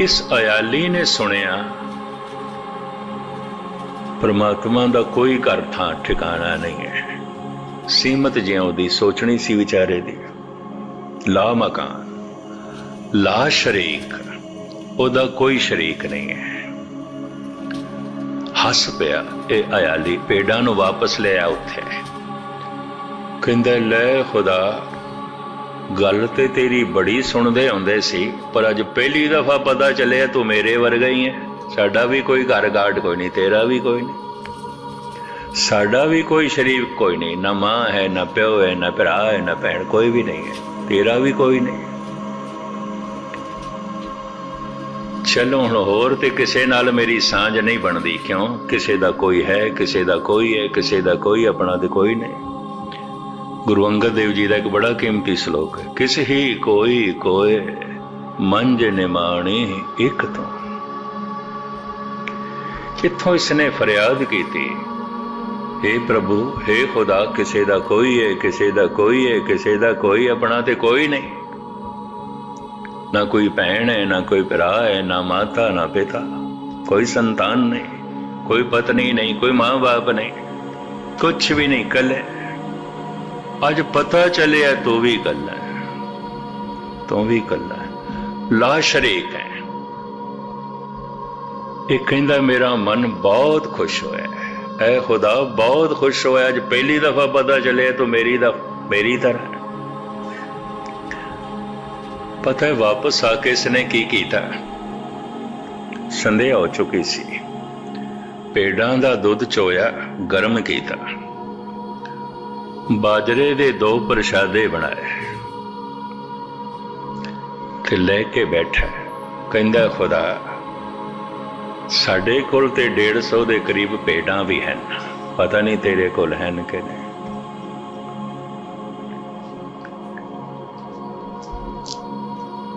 ਇਸ ਅਯਾਲੀ ਨੇ ਸੁਣਿਆ, ਪਰਮਾਤਮਾ ਦਾ ਕੋਈ ਘਰ ਥਾਂ ਠਿਕਾਣਾ ਨਹੀਂ ਹੈ। ਸੀਮਤ ਜਿਉਂ ਸੋਚਣੀ ਸੀ ਵਿਚਾਰੇ ਦੀ। ਲਾ ਮਕਾਨ, ਲਾ ਸ਼ਰੀਕ, ਉਹਦਾ ਕੋਈ ਸ਼ਰੀਕ ਨਹੀਂ ਹੈ। ਹੱਸ ਪਿਆ ਇਹ ਅਯਾਲੀ, ਪੇਡਾਂ ਨੂੰ ਵਾਪਸ ਲੈ ਆ ਉੱਥੇ। ਕਹਿੰਦਾ, ਲੈ ਖੁਦਾ ਗੱਲ ਤੇ ਤੇਰੀ ਬੜੀ ਸੁਣਦੇ ਹੁੰਦੇ ਸੀ, ਪਰ ਅੱਜ ਪਹਿਲੀ ਦਫਾ ਪਤਾ ਚੱਲਿਆ ਤੂੰ ਮੇਰੇ ਵਰਗਾ ਹੀ ਹੈ ਸਾਡਾ ਵੀ ਕੋਈ ਘਰ ਗਾਰਡ ਕੋਈ ਨਹੀਂ, ਤੇਰਾ ਵੀ ਕੋਈ ਨਹੀਂ। ਸਾਡਾ ਵੀ ਕੋਈ ਸ਼ਰੀਕ ਕੋਈ ਨਹੀਂ, ਨਾ ਮਾਂ ਹੈ, ਨਾ ਪਿਓ ਹੈ, ਨਾ ਭਰਾ ਹੈ, ਨਾ ਭੈਣ ਕੋਈ ਵੀ ਨਹੀਂ ਹੈ, ਤੇਰਾ ਵੀ ਕੋਈ ਨਹੀਂ। ਚਲੋ ਹੁਣ ਹੋਰ ਤੇ ਕਿਸੇ ਨਾਲ ਮੇਰੀ ਸਾਂਝ ਨਹੀਂ ਬਣਦੀ, ਕਿਉਂ? ਕਿਸੇ ਦਾ ਕੋਈ ਹੈ, ਕਿਸੇ ਦਾ ਕੋਈ ਹੈ, ਕਿਸੇ ਦਾ ਕੋਈ ਆਪਣਾ ਤੇ ਕੋਈ ਨਹੀਂ। ਗੁਰੂ ਅੰਗਦ ਦੇਵ ਜੀ ਦਾ ਇੱਕ ਬੜਾ ਕੀਮਤੀ ਸ਼ਲੋਕ ਹੈ। ਕਿਸੇ ਹੀ ਕੋਈ ਕੋਏ ਮੰਜ ਨਿਮਾਣੀ ਇੱਕ ਤੋਂ। ਕਿੱਥੋਂ ਇਸਨੇ ਫਰਿਆਦ ਕੀਤੀ हे ਪ੍ਰਭੂ हे ਖੁਦਾ, ਕਿਸੇ ਦਾ ਕੋਈ ਹੈ, ਕਿਸੇ ਦਾ ਕੋਈ ਹੈ, ਕਿਸੇ ਦਾ ਕੋਈ ਆਪਣਾ ਤੇ ਕੋਈ ਨਹੀਂ। ਨਾ ਕੋਈ ਭੈਣ ਹੈ, ਨਾ ਕੋਈ ਭਰਾ ਹੈ, ਨਾ ਮਾਤਾ, ਨਾ ਪਿਤਾ, ਕੋਈ ਸੰਤਾਨ ਨਹੀਂ, ਕੋਈ ਪਤਨੀ ਨਹੀਂ, ਕੋਈ ਮਾਂ-ਬਾਪ ਨਹੀਂ ਕੁਝ ਵੀ ਨਹੀਂ ਕੱਲੇ ਅੱਜ ਪਤਾ ਚੱਲਿਆ ਤੂੰ ਵੀ ਕੱਲਾ ਹੈ। ਤੂੰ ਵੀ ਕੱਲਾ ਹੈ। ਲਾ ਸ਼ਰੀਕ ਹੈ। ਇਹ ਕਹਿੰਦਾ ਮੇਰਾ ਮਨ ਬਹੁਤ ਖੁਸ਼ ਹੋਇਆ ਐ ਖੁਦਾ, ਬਹੁਤ ਖੁਸ਼ ਹੋਇਆ। ਅੱਜ ਪਹਿਲੀ ਦਫਾ ਪਤਾ ਚੱਲਿਆ ਤੂੰ ਮੇਰੀ ਦਾ ਮੇਰੀ ਤਰ੍ਹਾਂ ਪਤਾ ਹੈ ਵਾਪਸ ਆ ਕੇ ਇਸਨੇ ਕੀ ਕੀਤਾ? ਸੰਧਿਆ ਹੋ ਚੁੱਕੀ ਸੀ। ਪੇੜਾਂ ਦਾ ਦੁੱਧ ਚੋਇਆ, ਗਰਮ ਕੀਤਾ। ਬਾਜਰੇ ਦੇ ਦੋ ਪ੍ਰਸ਼ਾਦੇ ਬਣਾਏ। ਤੇ ਲੈ ਕੇ ਬੈਠਾ। ਕਹਿੰਦਾ, ਖੁਦਾ, ਸਾਡੇ ਕੋਲ ਤੇ 150 ਦੇ ਕਰੀਬ ਪੇੜਾਂ ਵੀ ਹਨ। ਪਤਾ ਨਹੀਂ ਤੇਰੇ ਕੋਲ ਹਨ ਕਿ ਨਹੀਂ?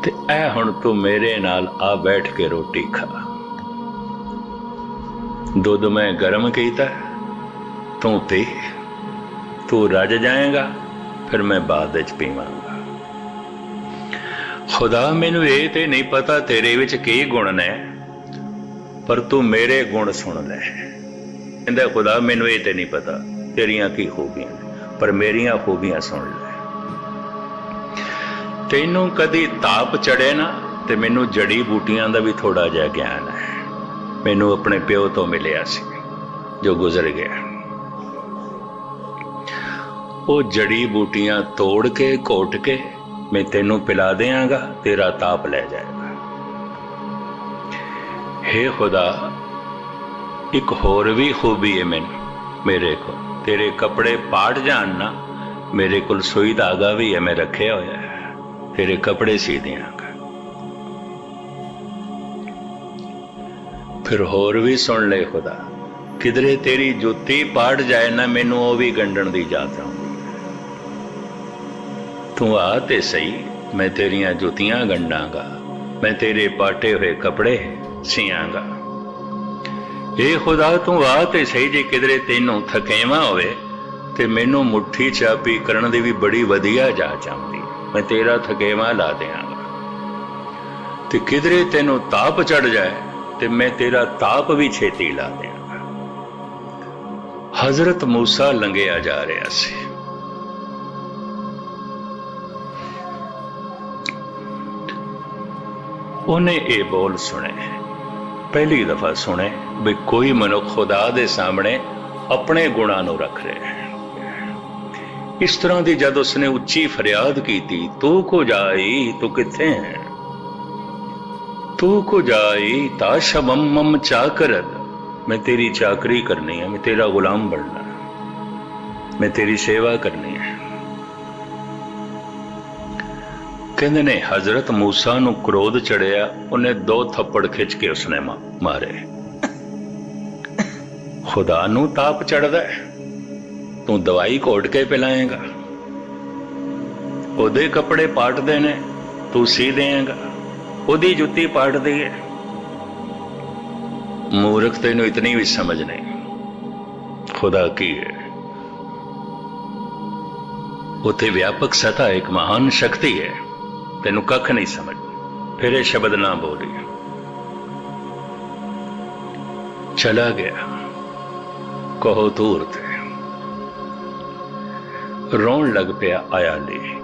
ਤੇ ਐ ਹੁਣ ਤੂੰ ਮੇਰੇ ਨਾਲ ਆ ਬੈਠ ਕੇ ਰੋਟੀ ਖਾ। ਦੁੱਧ ਮੈਂ ਗਰਮ ਕੀਤਾ, ਤੂੰ ਤੇ। ਤੂੰ ਰੱਜ ਜਾਏਗਾ, ਫਿਰ ਮੈਂ ਬਾਅਦ ਵਿੱਚ ਪੀਵਾਂਗਾ। ਖੁਦਾ, ਮੈਨੂੰ ਇਹ ਤੇ ਨਹੀਂ ਪਤਾ ਤੇਰੇ ਵਿੱਚ ਕੀ ਗੁਣ ਨੇ, ਪਰ ਤੂੰ ਮੇਰੇ ਗੁਣ ਸੁਣ ਲੈ। ਕਹਿੰਦਾ, ਖੁਦਾ, ਮੈਨੂੰ ਇਹ ਤੇ ਨਹੀਂ ਪਤਾ ਤੇਰੀਆਂ ਕੀ ਖੂਬੀਆਂ ਪਰ ਮੇਰੀਆਂ ਖੂਬੀਆਂ ਸੁਣ ਲੈ। ਤੈਨੂੰ ਕਦੀ ਤਾਪ ਚੜੇ ਨਾ, ਤੇ ਮੈਨੂੰ ਜੜੀ ਬੂਟੀਆਂ ਦਾ ਵੀ ਥੋੜਾ ਜਿਹਾ ਗਿਆਨ ਹੈ। ਮੈਨੂੰ ਆਪਣੇ ਪਿਓ ਤੋਂ ਮਿਲਿਆ ਸੀ, ਜੋ ਗੁਜ਼ਰ ਗਿਆ। ਉਹ ਜੜੀ ਬੂਟੀਆਂ ਤੋੜ ਕੇ, ਘੋਟ ਕੇ ਮੈਂ ਤੈਨੂੰ ਪਿਲਾ ਦੇਵਾਂਗਾ ਤੇਰਾ ਤਾਪ ਲੈ ਜਾਏਗਾ। हे ਖੁਦਾ, ਇੱਕ ਹੋਰ ਵੀ ਖੂਬੀ ਹੈ ਮੈਨੂੰ, ਮੇਰੇ ਕੋਲ। ਤੇਰੇ ਕੱਪੜੇ ਪਾੜ ਜਾਣ ਨਾ, ਮੇਰੇ ਕੋਲ ਸੂਈ ਧਾਗਾ ਵੀ ਹੈ, ਮੈਂ ਰੱਖਿਆ ਹੋਇਆ ਹੈ। ਤੇਰੇ ਕੱਪੜੇ ਸੀ ਦਿਆਂਗਾ ਫਿਰ ਹੋਰ ਵੀ ਸੁਣ ਲੈ ਖੁਦਾ, ਕਿਧਰੇ ਤੇਰੀ ਜੁੱਤੀ ਪਾੜ ਜਾਏ ਨਾ, ਮੈਨੂੰ ਉਹ ਵੀ ਗੰਢਣ ਦੀ ਜਾਤ ਆਉਂਦੀ ਤੂੰ ਆ ਤੇ ਸਹੀ। ਮੈਂ ਤੇਰੀਆਂ ਜੁੱਤੀਆਂ ਗੰਡਾਂਗਾ ਮੈਂ ਤੇਰੇ ਪਾਟੇ ਹੋਏ ਕੱਪੜੇ ਸੀਆਂਗਾ। ਏ ਖੁਦਾ, ਤੂੰ ਆ ਤੇ ਸਹੀ ਜੇ ਕਿਧਰੇ ਤੈਨੂੰ ਥਕੇਵਾ ਹੋਵੇ, ਤੇ ਮੈਨੂੰ ਮੁੱਠੀ ਚਾਪੀ ਕਰਨ ਦੀ ਵੀ ਬੜੀ ਵਧੀਆ ਜਾਚ ਆਉਂਦੀ। ਮੈਂ ਤੇਰਾ ਥਕੇਵਾ ਲਾ ਦਿਆਂਗਾ। ਤੇ ਕਿਧਰੇ ਤੈਨੂੰ ਤਾਪ ਚੜ ਜਾਏ, ਤੇ ਮੈਂ ਤੇਰਾ ਤਾਪ ਵੀ ਛੇਤੀ ਲਾ ਦਿਆਂਗਾ। ਹਜ਼ਰਤ ਮੂਸਾ ਲੰਘਿਆ ਜਾ ਰਿਹਾ ਸੀ। ਉਹਨੇ ਇਹ ਬੋਲ ਸੁਣੇ? ਪਹਿਲੀ ਦਫਾ ਸੁਣੇ ਵੀ ਕੋਈ ਮਨੁੱਖ ਖੁਦਾ ਦੇ ਸਾਹਮਣੇ ਆਪਣੇ ਗੁਣਾਂ ਨੂੰ ਰੱਖ ਰਿਹਾ ਹੈ। ਇਸ ਤਰ੍ਹਾਂ ਦੀ ਜਦ ਉਸਨੇ ਉੱਚੀ ਫਰਿਆਦ ਕੀਤੀ, ਤੂੰ ਕੋ ਜਾਈ, ਤੂੰ ਕਿੱਥੇ ਹੈ? ਤੂੰ ਕੋ ਜਾਈ, ਤਾ ਸ਼ਬਮ ਮਮ ਚਾਕਰ ਮੈਂ ਤੇਰੀ ਚਾਕਰੀ ਕਰਨੀ ਹੈ, ਮੈਂ ਤੇਰਾ ਗੁਲਾਮ ਬਣਨਾ ਮੈਂ ਤੇਰੀ ਸੇਵਾ ਕਰਨੀ ਹੈ। ਕਹਿੰਦੇ ਨੇ ਹਜ਼ਰਤ موسی ਨੂੰ ਕ੍ਰੋਧ ਚੜਿਆ ਉਹਨੇ ਦੋ ਥੱਪੜ ਖਿੱਚ ਕੇ ਉਸਨੇ ਮਾ- ਮਾਰੇ ਖੁਦਾ ਨੂੰ ਤਾਪ ਚੜਦਾ ਹੈ ਤੂੰ ਦਵਾਈ ਘੋਟ ਕੇ ਪਿਲਾਏਗਾ ਉਹਦੇ ਕੱਪੜੇ ਪਾਟਦੇ ਨੇ ਤੂੰ ਸੀ ਦੇਏਗਾ ਉਹਦੀ ਜੁੱਤੀ ਪਾਟਦੀ ਹੈ ਮੂਰਖ ਤੈਨੂੰ ਇਤਨੀ ਵੀ ਸਮਝ ਨਹੀਂ ਖੁਦਾ ਕੀ ਹੈ ਉਥੇ ਵਿਆਪਕ ਸਤਾ ਇੱਕ ਮਹਾਨ ਸ਼ਕਤੀ ਹੈ ਤੈਨੂੰ ਕੱਖ ਨਹੀਂ ਸਮਝ। ਫਿਰ ਇਹ ਸ਼ਬਦ ਨਾ ਬੋਲੀ ਚਲਾ ਗਿਆ। ਕਹੋ ਦੂਰ ਤੇ। ਰੋਣ ਲੱਗ ਪਿਆ ਆਇਆ ਲਈ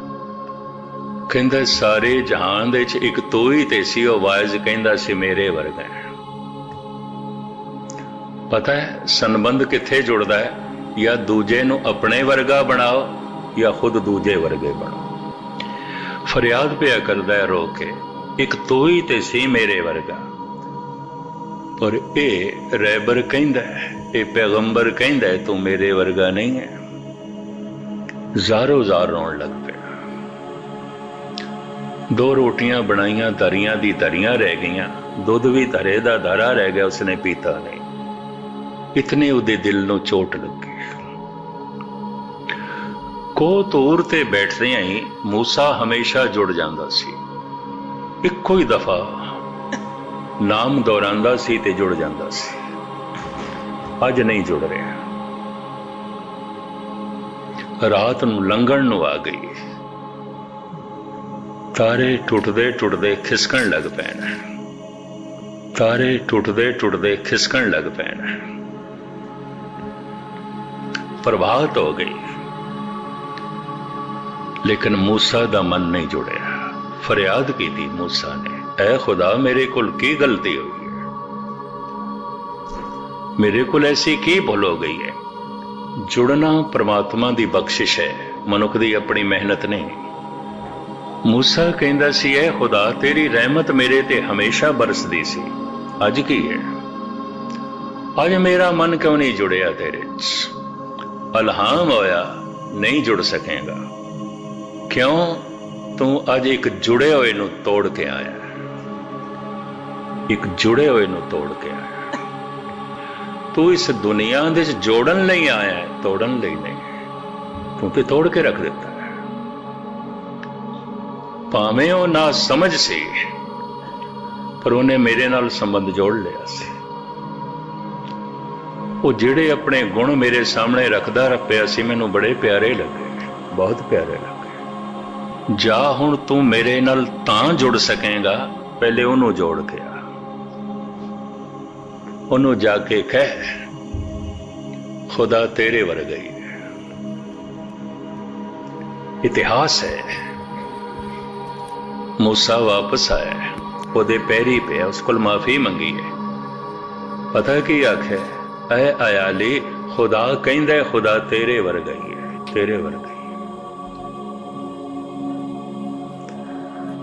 ਕਹਿੰਦਾ, ਸਾਰੇ ਜਹਾਨ ਦੇ ਵਿੱਚ ਇੱਕ ਤੂੰ ਹੀ ਤੇ ਸੀ, ਉਹ ਵਾਇਜ਼ ਕਹਿੰਦਾ ਸੀ, ਮੇਰੇ ਵਰਗਾ ਪਤਾ ਹੈ, ਸੰਬੰਧ ਕਿੱਥੇ ਜੁੜਦਾ ਹੈ? ਜਾਂ ਦੂਜੇ ਨੂੰ ਆਪਣੇ ਵਰਗਾ ਬਣਾਓ, ਜਾਂ ਖੁਦ ਦੂਜੇ ਵਰਗੇ ਬਣੋ ਫਰਿਆਦ ਪਿਆ ਕਰਦਾ ਹੈ ਰੋ ਕੇ, ਇੱਕ ਤੂੰ ਹੀ ਤੇ ਸੀ ਮੇਰੇ ਵਰਗਾ। ਪਰ ਇਹ ਰੈਬਰ ਕਹਿੰਦਾ ਇਹ ਪੈਗੰਬਰ ਕਹਿੰਦਾ ਤੂੰ ਮੇਰੇ ਵਰਗਾ ਨਹੀਂ ਹੈ। ਜ਼ਾਰੋ ਜ਼ਾਰ ਰੋਣ ਲੱਗ ਪਿਆ। ਦੋ ਰੋਟੀਆਂ ਬਣਾਈਆਂ ਦਰੀਆਂ ਦੀ ਦਰੀਆਂ ਰਹਿ ਗਈਆਂ, ਦੁੱਧ ਵੀ ਧਰੇ ਦਾ ਧਰਾ ਰਹਿ ਗਿਆ, ਉਸਨੇ ਪੀਤਾ ਨਹੀਂ। ਇਤਨੇ ਉਹਦੇ ਦਿਲ ਨੂੰ ਚੋਟ ਲੱਗੀ। ਕੋ ਤੂਰ ਤੇ ਬੈਠਦਿਆਂ ਹੀ ਮੂਸਾ ਹਮੇਸ਼ਾ ਜੁੜ ਜਾਂਦਾ ਸੀ। ਇੱਕੋ ਹੀ ਦਫਾ ਨਾਮ ਦੁਹਰਾਉਂਦਾ ਸੀ ਤੇ ਜੁੜ ਜਾਂਦਾ ਸੀ। ਅੱਜ ਨਹੀਂ ਜੁੜ ਰਿਹਾ। ਰਾਤ ਨੂੰ ਲੰਘਣ ਨੂੰ ਆ ਗਈ। ਤਾਰੇ ਟੁੱਟਦੇ ਟੁੱਟਦੇ ਖਿਸਕਣ ਲੱਗ ਪੈਣ। ਤਾਰੇ ਟੁੱਟਦੇ ਟੁੱਟਦੇ ਖਿਸਕਣ ਲੱਗ ਪੈਣ। ਪ੍ਰਭਾਤ ਹੋ ਗਈ। ਲੇਕਿਨ ਮੂਸਾ ਦਾ ਮਨ ਨਹੀਂ ਜੁੜਿਆ। ਫਰਿਆਦ ਕੀਤੀ ਮੂਸਾ ਨੇ, ਐ ਖੁਦਾ, ਮੇਰੇ ਕੋਲ ਕੀ ਗਲਤੀ ਹੋਈ ਹੈ? ਮੇਰੇ ਕੋਲ ਐਸੀ ਕੀ ਭੁੱਲ ਹੋ ਗਈ ਹੈ? ਜੁੜਨਾ ਪ੍ਰਮਾਤਮਾ ਦੀ ਬਖਸ਼ਿਸ਼ ਹੈ, ਮਨੁੱਖ ਦੀ ਆਪਣੀ ਮਿਹਨਤ ਨਹੀਂ। ਮੂਸਾ ਕਹਿੰਦਾ ਸੀ, ਐ ਖੁਦਾ, ਤੇਰੀ ਰਹਿਮਤ ਮੇਰੇ ਤੇ ਹਮੇਸ਼ਾ ਬਰਸਦੀ ਸੀ। ਅੱਜ ਕੀ ਹੈ? ਅੱਜ ਮੇਰਾ ਮਨ ਕਿਉਂ ਨਹੀਂ ਜੁੜਿਆ ਤੇਰੇ 'ਚ? ਅਲਹਾਮ ਹੋਇਆ, ਨਹੀਂ ਜੁੜ ਸਕੇਗਾ। ਕਿਉਂ ਤੂੰ ਅੱਜ ਇੱਕ ਜੁੜੇ ਹੋਏ ਨੂੰ ਤੋੜ ਕੇ ਆਇਆ? ਇੱਕ ਜੁੜੇ ਹੋਏ ਨੂੰ ਤੋੜ ਕੇ ਆਇਆ। ਤੂੰ ਇਸ ਦੁਨੀਆ ਦੇ ਵਿੱਚ ਜੋੜਨ ਲਈ ਆਇਆ, ਤੋੜਨ ਲਈ ਨਹੀਂ ਤੂੰ ਤੇ ਤੋੜ ਕੇ ਰੱਖ ਦਿੱਤਾ। ਭਾਵੇਂ ਉਹ ਨਾ ਸਮਝ ਸੀ, ਪਰ ਉਹਨੇ ਮੇਰੇ ਨਾਲ ਸੰਬੰਧ ਜੋੜ ਲਿਆ ਸੀ। ਉਹ ਜਿਹੜੇ ਆਪਣੇ ਗੁਣ ਮੇਰੇ ਸਾਹਮਣੇ ਰੱਖਦਾ ਰੱਪਿਆ ਸੀ, ਮੈਨੂੰ ਬੜੇ ਪਿਆਰੇ ਲੱਗੇ, ਬਹੁਤ ਪਿਆਰੇ ਲੱਗੇ। ਜਾ ਹੁਣ ਤੂੰ ਮੇਰੇ ਨਾਲ ਤਾਂ ਜੁੜ ਸਕੇਗਾ। ਪਹਿਲੇ ਉਹਨੂੰ ਜੋੜ ਕੇ ਆ। ਉਹਨੂੰ ਜਾ ਕੇ ਕਹਿ, ਖੁਦਾ ਤੇਰੇ ਵਰਗਾ ਹੀ ਹੈ। ਇਤਿਹਾਸ ਹੈ। ਮੂਸਾ ਵਾਪਸ ਆਇਆ। ਉਹਦੇ ਪੈਰੀ ਪਿਆ, ਉਸ ਕੋਲ ਮਾਫੀ ਮੰਗੀ ਹੈ। ਪਤਾ ਕੀ ਆਖਿਆ? ਐ ਆਇਆਲੀ ਖੁਦਾ ਕਹਿੰਦਾ ਖੁਦਾ ਤੇਰੇ ਵਰਗਾ ਹੀ ਹੈ, ਤੇਰੇ ਵਰਗਾ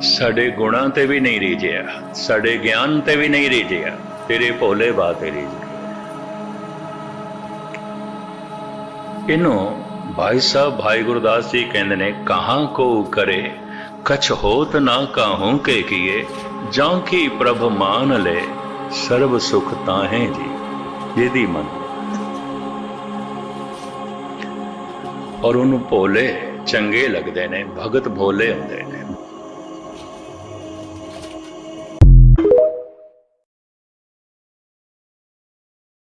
ਸਾਡੇ ਗੁਣਾਂ ਤੇ ਵੀ ਨਹੀਂ ਰੀਝਿਆ ਸਾਡੇ ਗਿਆਨ ਤੇ ਵੀ ਨਹੀਂ ਰੀਝਿਆ ਤੇਰੇ ਭੋਲੇ ਬਾ ਤੇ ਰੀਝ ਇਹਨੂੰ ਭਾਈ ਸਾਹਿਬ, ਭਾਈ ਗੁਰਦਾਸ ਜੀ ਕਹਿੰਦੇ ਨੇ, ਕਹਾਂ ਕੋ ਕਰੇ, ਕਛ ਹੋਤ ਨਾ ਕਾਹੂ ਕੇ ਕੀਏ, ਜਾਂ ਕੀ ਪ੍ਰਭ ਮਾਨ ਲੈ, ਸਰਬ ਸੁਖ ਤਾਹੇ ਜੀ। ਜਿਹਦੀ ਮਨ। ਔਰ ਉਹਨੂੰ ਭੋਲੇ ਚੰਗੇ ਲੱਗਦੇ ਨੇ, ਭਗਤ ਭੋਲੇ ਹੁੰਦੇ ਨੇ।